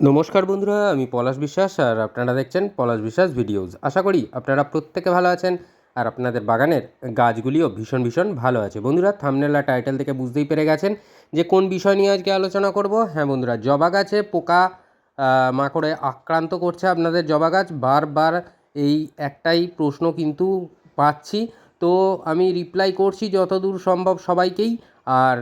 নমস্কার বন্ধুরা, আমি পলাশ বিশ্বাস আর আপনারা দেখছেন পলাশ বিশ্বাস ভিডিওজ আশা করি আপনারা প্রত্যেকে ভালো আছেন আর আপনাদের বাগানের গাছগুলিও ভীষণ ভীষণ ভালো আছে। বন্ধুরা থামনেল টাইটেল থেকে বুঝতেই পেরে গেছেন যে কোন বিষয় নিয়ে আজকে আলোচনা করব। হ্যাঁ বন্ধুরা, জবা গাছে পোকা মাকড়ে আক্রান্ত করছে আপনাদের জবা গাছ, বারবার এই একটাই প্রশ্ন কিন্তু পাচ্ছি। তো আমি রিপ্লাই করছি যতদূর সম্ভব সবাইকেই। আর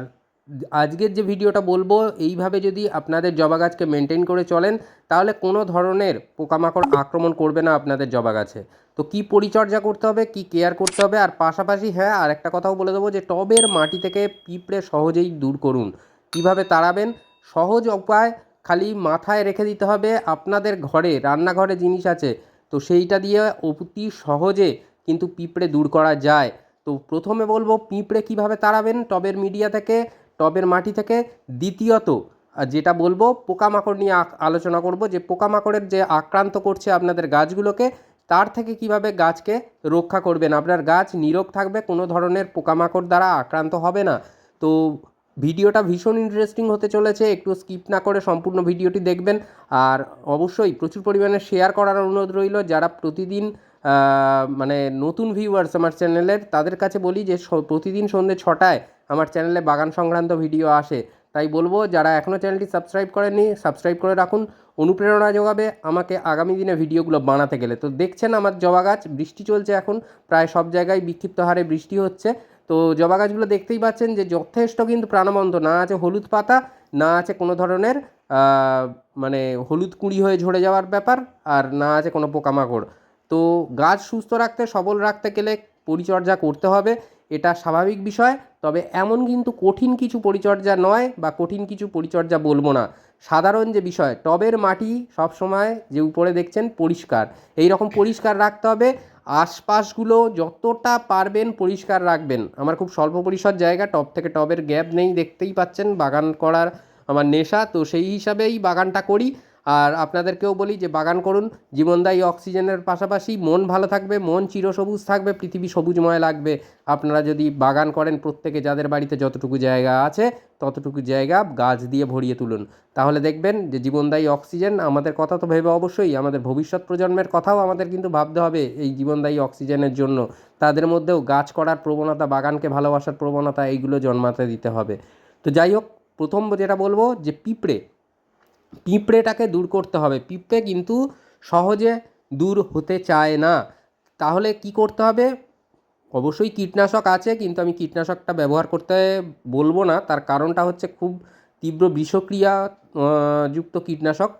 আজকের যে ভিডিওটা বলব, এইভাবে যদি আপনাদের জবা গাছকে মেনটেন করে চলেন, তাহলে কোনো ধরনের পোকামাকড় আক্রমণ করবে না আপনাদের জবা গাছে। তো কি পরিচর্যা করতে হবে, কি কেয়ার করতে হবে, আর পাশাপাশি হ্যাঁ আর একটা কথাও বলে দেবো যে, টবের মাটি থেকে পিঁপড়ে সহজেই দূর করুন। কীভাবে তাড়াবেন? সহজ উপায় খালি মাথায় রেখে দিতে হবে, আপনাদের ঘরে, রান্নাঘরে জিনিস আছে, তো সেইটা দিয়ে অতি সহজে কিন্তু পিঁপড়ে দূর করা যায়। তো প্রথমে বলব, পিঁপড়ে কীভাবে তাড়াবেন? টবের মিডিয়া থেকে টবের মাটি থেকে দ্বিতীয়ত যেটা বলব, পোকামাকড় নিয়ে আলোচনা করব যে পোকামাকড়ের যে আক্রান্ত করছে আপনাদের গাছগুলোকে, তার থেকে কীভাবে গাছকে রক্ষা করবেন? আপনার গাছ নিরোগ থাকবে, কোনো ধরনের পোকামাকড় দ্বারা আক্রান্ত হবে না। তো ভিডিওটা ভীষণ ইন্টারেস্টিং হতে চলেছে, একটু স্কিপ না করে সম্পূর্ণ ভিডিওটি দেখবেন। আর অবশ্যই প্রচুর পরিমাণে শেয়ার করার অনুরোধ রইল, যারা প্রতিদিন মানে নতুন ভিউয়ার্স আমার চ্যানেলের তাদের কাছে বলি যে প্রতিদিন সন্ধ্যে ছটায় আমার চ্যানেলে বাগান সংক্রান্ত ভিডিও আসে। তাই বলব, যারা এখনও চ্যানেলটি সাবস্ক্রাইব করেননি সাবস্ক্রাইব করে রাখুন। অনুপ্রেরণা যোগাবে আমাকে আগামী দিনে ভিডিওগুলো বানাতে গেলে। তো দেখছেন আমার জবা গাছ, বৃষ্টি চলছে এখন। প্রায় সব জায়গায় বিক্ষিপ্ত হারে বৃষ্টি হচ্ছে। তো জবা গাছগুলো দেখতেই পাচ্ছেন যে যথেষ্ট কিন্তু প্রাণবন্ত। না আছে হলুদ পাতা, না আছে কোনো ধরনের মানে হলুদ কুঁড়ি হয়ে ঝরে যাওয়ার ব্যাপার, আর না আছে কোনো পোকামাকড়। তো গাছ সুস্থ রাখতে, সবল রাখতে গেলে পরিচর্যা করতে হবে। এটা স্বাভাবিক বিষয়, তবে এমন কিন্তু কঠিন কিছু পরিচর্যা নয় বা কঠিন কিছু পরিচর্যা বলব না। সাধারণ যে বিষয়, টবের মাটি সবসময় যে উপরে দেখছেন পরিষ্কার। এই রকম পরিষ্কার রাখতে হবে। আশপাশগুলো যতটা পারবেন পরিষ্কার রাখবেন। আমার খুব স্বল্প পরিসর জায়গা, টব থেকে টবের গ্যাপ নেই, দেখতেই পাচ্ছেন বাগান করার আমার নেশা, তো সেই হিসাবেই বাগানটা করি। আর আপনাদেরকেও বলি যে বাগান করুন, জীবনদায়ী অক্সিজেনের পাশাপাশি মন ভালো থাকবে, মন চিরসবুজ থাকবে, পৃথিবী সবুজময় লাগবে। আপনারা যদি বাগান করেন, প্রত্যেকে যাদের বাড়িতে যতটুকু জায়গা আছে, ততটুকু জায়গা গাছ দিয়ে ভরিয়ে তুলুন। তাহলে দেখবেন যে জীবনদায়ী অক্সিজেন আমাদের কথা তো ভেবে অবশ্যই, আমাদের ভবিষ্যৎ প্রজন্মের কথাও আমাদের কিন্তু ভাবতে হবে এই জীবনদায়ী অক্সিজেনের জন্য। তাদের মধ্যেও গাছ করার প্রবণতা, বাগানকে ভালোবাসার প্রবণতা, এইগুলো জন্মাতে দিতে হবে। তো যাই হোক, প্রথম যেটা বলব যে পিঁপড়ে পিঁপড়েটাকে দূর করতে হবে। পিঁপড়ে কিন্তু সহজে দূর হতে চায় না। তাহলে কি করতে হবে? অবশ্যই কীটনাশক আছে, কিন্তু আমি কীটনাশকটা ব্যবহার করতে বলব না। তার কারণটা হচ্ছে খুব তীব্র বিষক্রিয়া যুক্ত কীটনাশক।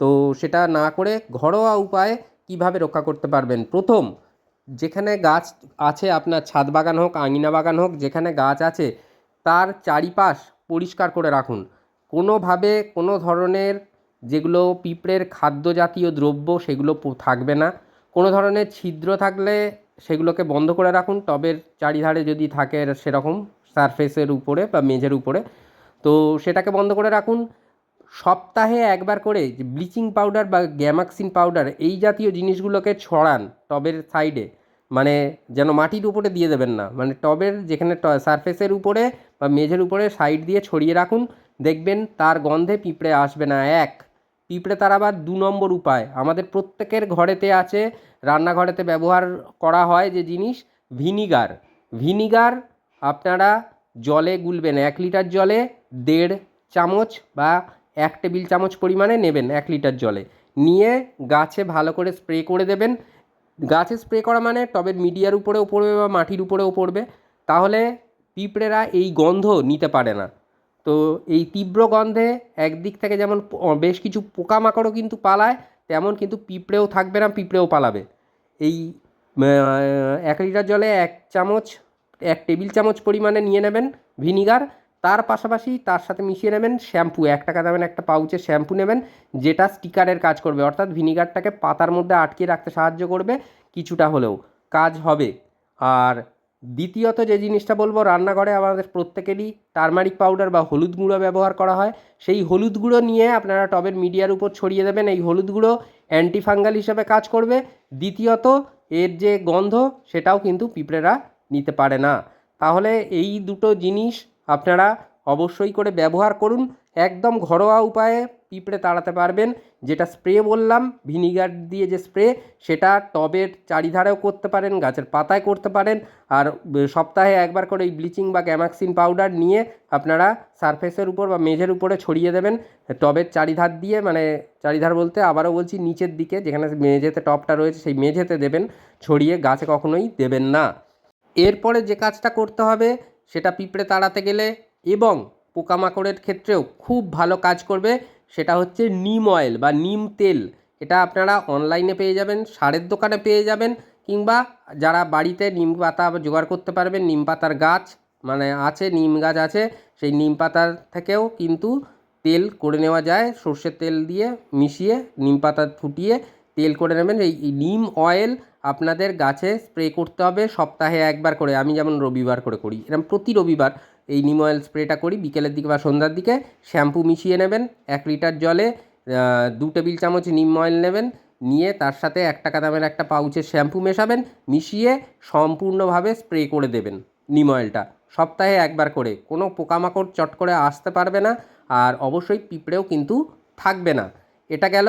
তো সেটা না করে ঘরোয়া উপায়ে কীভাবে রক্ষা করতে পারবেন? প্রথম, যেখানে গাছ আছে আপনার ছাদ বাগান হোক, আঙিনা বাগান হোক, যেখানে গাছ আছে, তার চারিপাশ পরিষ্কার করে রাখুন। কোনোভাবে কোনো ধরনের যেগুলো পিঁপড়ের খাদ্য জাতীয় দ্রব্য সেগুলো থাকবে না। কোনো ধরনের ছিদ্র থাকলে সেগুলোকে বন্ধ করে রাখুন। টবের চারিধারে যদি থাকে সেরকম সারফেসের উপরে বা মেঝের উপরে। তো সেটাকে বন্ধ করে রাখুন। সপ্তাহে একবার করে ব্লিচিং পাউডার বা গ্যামাক্সিন পাউডার এই জাতীয় জিনিসগুলোকে ছড়ান টবের সাইডে। মানে যেন মাটির উপরে দিয়ে দেবেন না। মানে টবের যেখানে সারফেসের উপরে বা মেঝের উপরে সাইড দিয়ে ছড়িয়ে রাখুন। দেখবেন তার গন্ধে পিঁপড়ে আসবে না এক। পিঁপড়ে তার আবার দু নম্বর উপায়, আমাদের প্রত্যেকের ঘরেতে আছে, রান্নাঘরেতে ব্যবহার করা হয় যে জিনিস ভিনিগার। ভিনিগার আপনারা জলে গুলবেন, এক লিটার জলে দেড় চামচ বা এক টেবিল চামচ পরিমাণে নেবেন এক লিটার জলে। নিয়ে গাছে ভালো করে স্প্রে করে দেবেন। গাছে স্প্রে করা মানে টবের মিডিয়ার উপরেও পড়বে বা মাটির উপরেও পড়বে। তাহলে পিঁপড়েরা এই গন্ধ নিতে পারে না। তো এই তীব্র গন্ধে একদিক থেকে যেমন বেশ কিছু পোকামাকড়ও কিন্তু পালায়, তেমন কিন্তু পিঁপড়েও থাকবে না, পিঁপড়েও পালাবে। এই এক লিটার জলে এক চামচ, এক টেবিল চামচ পরিমাণে নিয়ে নেবেন ভিনিগার। তার পাশাপাশি তার সাথে মিশিয়ে নেবেন শ্যাম্পু। এক টাকা দামের একটা পাউচে শ্যাম্পু নেবেন, যেটা স্টিকারের কাজ করবে। অর্থাৎ ভিনিগারটাকে পাতার মধ্যে আটকে রাখতে সাহায্য করবে কিছুটা হলেও। কাজ হবে। আর দ্বিতীয়ত যে জিনিসটা বলব, রান্নাঘরে আমাদের প্রত্যেকেরই টারমারিক পাউডার বা হলুদ গুঁড়ো ব্যবহার করা হয়। সেই হলুদ গুঁড়ো নিয়ে আপনারা টবের মিডিয়ার উপর ছড়িয়ে দেবেন। এই হলুদ গুঁড়ো অ্যান্টিফাঙ্গাল হিসেবে কাজ করবে। দ্বিতীয়ত, এর যে গন্ধ, সেটাও কিন্তু পিঁপড়েরা নিতে পারে না। তাহলে এই দুটো জিনিস আপনারা অবশ্যই করে ব্যবহার করুন। একদম ঘরোয়া উপায়ে পিঁপড়ে তাড়াতে পারবেন। যেটা স্প্রে বললাম, ভিনিগার দিয়ে যে স্প্রে, সেটা টবের চারিধারেও করতে পারেন, গাছের পাতায় করতে পারেন। আর সপ্তাহে একবার করে এই ব্লিচিং বা গ্যামাক্সিন পাউডার নিয়ে আপনারা সারফেসের উপর বা মেঝের উপরে ছড়িয়ে দেবেন। টবের চারিধার দিয়ে মানে চারিধার বলতে আবারও বলছি নিচের দিকে, যেখানে মেঝেতে টবটা রয়েছে, সেই মেঝেতে দেবেন। ছড়িয়ে গাছে কখনোই দেবেন না। এরপরে যে কাজটা করতে হবে সেটা পিঁপড়ে তাড়াতে গেলে এবং পোকামাকড়ের ক্ষেত্রেও খুব ভালো কাজ করবে, সেটা হচ্ছে নিম অয়েল বা নিম তেল। এটা আপনারা অনলাইনে পেয়ে যাবেন, সারের দোকানে পেয়ে যাবেন, কিংবা যারা বাড়িতে নিম পাতা জোগাড় করতে পারবেন, নিম পাতার গাছ মানে আছে, নিম গাছ আছে, সেই নিম পাতার থেকেও কিন্তু তেল করে নেওয়া যায়। সর্ষের তেল দিয়ে মিশিয়ে, নিম পাতা ফুটিয়ে তেল করে নেবেন। এই নিম অয়েল আপনাদের গাছে স্প্রে করতে হবে সপ্তাহে একবার করে। আমি যেমন রবিবার করে করি। এরকম প্রতি রবিবার এই নিম অয়েল স্প্রেটা করি। বিকেলের দিকে বা সন্ধ্যার দিকে শ্যাম্পু মিশিয়ে নেবেন, এক লিটার জলে দু টেবিল চামচ নিম অয়েল নেবেন, নিয়ে তার সাথে এক টাকা দামের একটা পাউচের শ্যাম্পু মেশাবেন, মিশিয়ে সম্পূর্ণভাবে স্প্রে করে দেবেন নিম অয়েলটা সপ্তাহে একবার করে। কোনো পোকামাকড় চট করে আসতে পারবে না আর অবশ্যই পিঁপড়েও কিন্তু থাকবে না। এটা গেল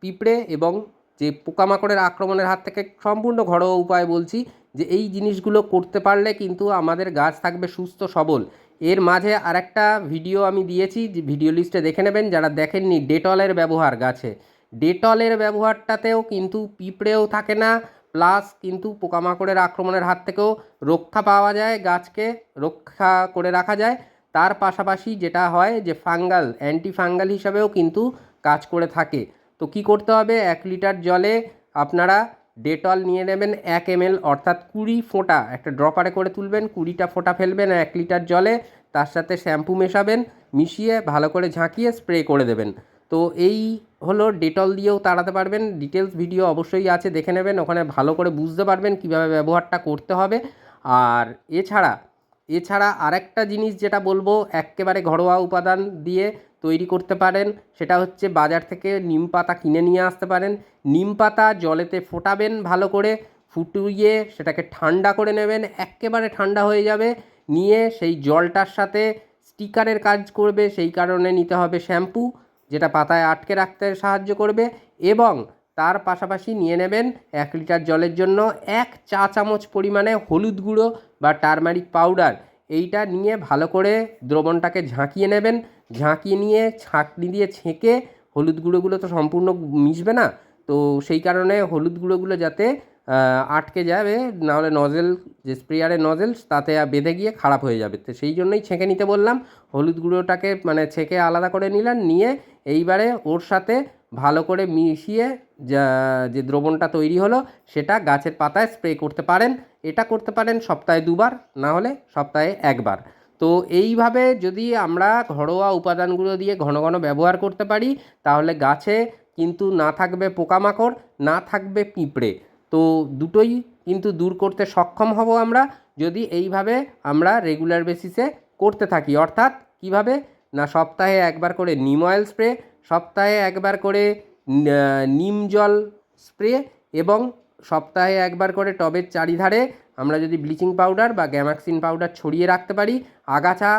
পিঁপড়ে এবং যে পোকামাকড়ের আক্রমণের হাত থেকে সম্পূর্ণ ঘরোয়া উপায় বলছি যে এই জিনিসগুলো করতে পারলে কিন্তু আমাদের গাছ থাকবে সুস্থ সবল। এর মাঝে আরেকটা ভিডিও আমি দিয়েছি, যে ভিডিও লিস্টে দেখে নেবেন যারা দেখেননি, ডেটলের ব্যবহার গাছে। ডেটলের ব্যবহারটাতেও কিন্তু পিঁপড়েও থাকে না, প্লাস কিন্তু পোকামাকড়ের আক্রমণের হাত থেকেও রক্ষা পাওয়া যায়, গাছকে রক্ষা করে রাখা যায়। তার পাশাপাশি যেটা হয় যে ফাঙ্গাল অ্যান্টি ফাঙ্গাল হিসাবেও কিন্তু কাজ করে থাকে। তো কি করতে হবে? এক লিটার জলে আপনারা ডেটল নিয়ে নেবেন এক এমএল, অর্থাৎ কুড়ি ফোঁটা। একটা ড্রপারে করে তুলবেন, কুড়িটা ফোঁটা ফেলবেন এক লিটার জলে, তার সাথে শ্যাম্পু মেশাবেন, মিশিয়ে ভালো করে ঝাঁকিয়ে স্প্রে করে দেবেন। তো এই হলো ডেটল দিয়েও তাড়াতে পারবেন। ডিটেলস ভিডিও অবশ্যই আছে, দেখে নেবেন, ওখানে ভালো করে বুঝতে পারবেন কীভাবে ব্যবহারটা করতে হবে। আর এছাড়া এছাড়া আরেকটা জিনিস যেটা বলব, এক্কেবারে ঘরোয়া উপাদান দিয়ে তৈরি করতে পারেন, সেটা হচ্ছে বাজার থেকে নিম পাতা কিনে নিয়ে আসতে পারেন। নিম পাতা জলেতে ফোটাবেন ভালো করে, ফুটিয়ে সেটাকে ঠান্ডা করে নেবেন, এক্কেবারে ঠান্ডা হয়ে যাবে। নিয়ে সেই জলটার সাথে স্টিকারের কাজ করবে, সেই কারণে নিতে হবে শ্যাম্পু, যেটা পাতায় আটকে রাখতে সাহায্য করবে। এবং তার পাশাপাশি নিয়ে নেবেন এক লিটার জলের জন্য এক চা চামচ পরিমাণে হলুদ গুঁড়ো বা টারমারিক পাউডার। এইটা নিয়ে ভালো করে দ্রবণটাকে ঝাঁকিয়ে নেবেন। ঝাঁকিয়ে নিয়ে ছাঁকনি দিয়ে ছেঁকে হলুদ গুঁড়োগুলো তো সম্পূর্ণ মিশবে না। তো সেই কারণে হলুদ গুঁড়োগুলো যাতে আটকে যাবে, নাহলে নজেল, যে স্প্রেয়ারের নজেল, তাতে বেঁধে গিয়ে খারাপ হয়ে যাবে। তো সেই জন্যই ছেঁকে নিতে বললাম। হলুদ গুঁড়োটাকে মানে ছেঁকে আলাদা করে নিলেন, নিয়ে এইবারে ওর সাথে ভালো করে মিশিয়ে যা দ্রবণটা তৈরি হলো, সেটা গাছের পাতায় স্প্রে করতে পারেন। এটা করতে পারেন সপ্তাহে দুবার, না হলে সপ্তাহে একবার। তো এইভাবে যদি আমরা ঘরোয়া উপাদানগুলো দিয়ে ঘন ঘন ব্যবহার করতে পারি, তাহলে গাছে কিন্তু না থাকবে পোকামাকড়, না থাকবে পিঁপড়ে। তো দুটোই কিন্তু দূর করতে সক্ষম হব আমরা, যদি এইভাবে আমরা রেগুলার বেসিসে করতে থাকি। অর্থাৎ কীভাবে? না সপ্তাহে একবার করে নিম অয়েল স্প্রে সপ্তাহে একবার করে নিম জল স্প্রে এবং সপ্তাহে একবার করে টবের চারিধারে আমরা যদি ব্লিচিং পাউডার বা গ্যামাক্সিন পাউডার ছড়িয়ে রাখতে পারি। আগাছা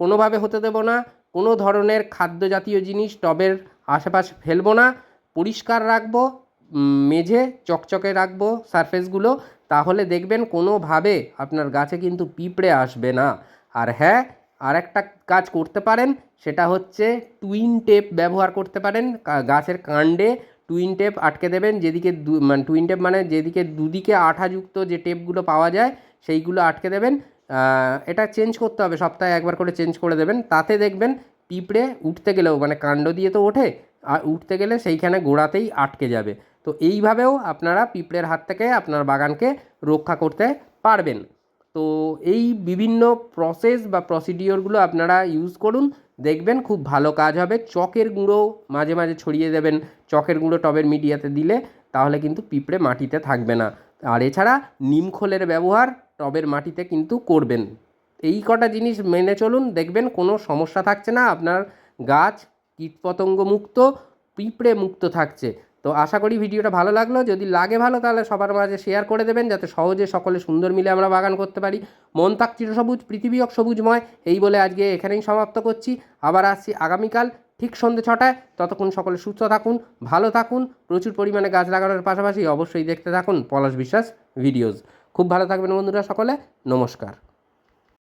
কোনোভাবে হতে দেবো না, কোনো ধরনের খাদ্য জাতীয় জিনিস টবের আশেপাশে ফেলব না। পরিষ্কার রাখব মেঝে চকচকে রাখব সারফেসগুলো, তাহলে দেখবেন কোনোভাবে আপনার গাছে কিন্তু পিঁপড়ে আসবে না। আর হ্যাঁ আরেকটা কাজ করতে পারেন, সেটা হচ্ছে টুইন টেপ ব্যবহার করতে পারেন গাছের কাণ্ডে টুইন টেপ আটকে দেবেন, যেদিকে দু- মানে টুইন টেপ মানে যেদিকে দুদিকে আঠাযুক্ত যে টেপগুলো পাওয়া যায়, সেইগুলো আটকে দেবেন। এটা চেঞ্জ করতে হবে, সপ্তাহে একবার করে চেঞ্জ করে দেবেন। তাতে দেখবেন পিঁপড়ে উঠতে গেলেও মানে কাণ্ড দিয়ে তো ওঠে, আর উঠতে গেলে সেইখানে গোড়াতেই আটকে যাবে। তো এইভাবেও আপনারা পিঁপড়ের হাত থেকে আপনার বাগানকে রক্ষা করতে পারবেন। তো এই বিভিন্ন প্রসেস বা প্রসিডিওরগুলো আপনারা ইউজ করুন, দেখবেন খুব ভালো কাজ হবে। চকের গুঁড়ো মাঝে মাঝে ছড়িয়ে দেবেন, চকের গুঁড়ো টবের মিডিয়াতে দিলে তাহলে কিন্তু পিঁপড়ে মাটিতে থাকবে না। আর এছাড়া নিমখোলের ব্যবহার টবের মাটিতে কিন্তু করবেন। এই কটা জিনিস মেনে চলুন, দেখবেন কোনো সমস্যা থাকছে না, আপনার গাছ কীটপতঙ্গ মুক্ত পিঁপড়ে মুক্ত থাকছে। তো আশা করি ভিডিওটা ভালো লাগল। যদি লাগে ভালো, তাহলে সবার মাঝে শেয়ার করে দেবেন যাতে সহজে সকলে সুন্দর মিলে আমরা বাগান করতে পারি। মন তাক চিরসবুজ, পৃথিবী হোক সবুজময় এই বলে আজকে এখানেই সমাপ্ত করছি। আবার আসছি আগামীকাল ঠিক সন্ধ্যে ছটায়। ততক্ষণ সকলে সুস্থ থাকুন, ভালো থাকুন। প্রচুর পরিমাণে গাছ লাগানোর পাশাপাশি অবশ্যই দেখতে থাকুন পলাশ বিশ্বাস ভিডিওস খুব ভালো থাকবেন বন্ধুরা সকলে। নমস্কার।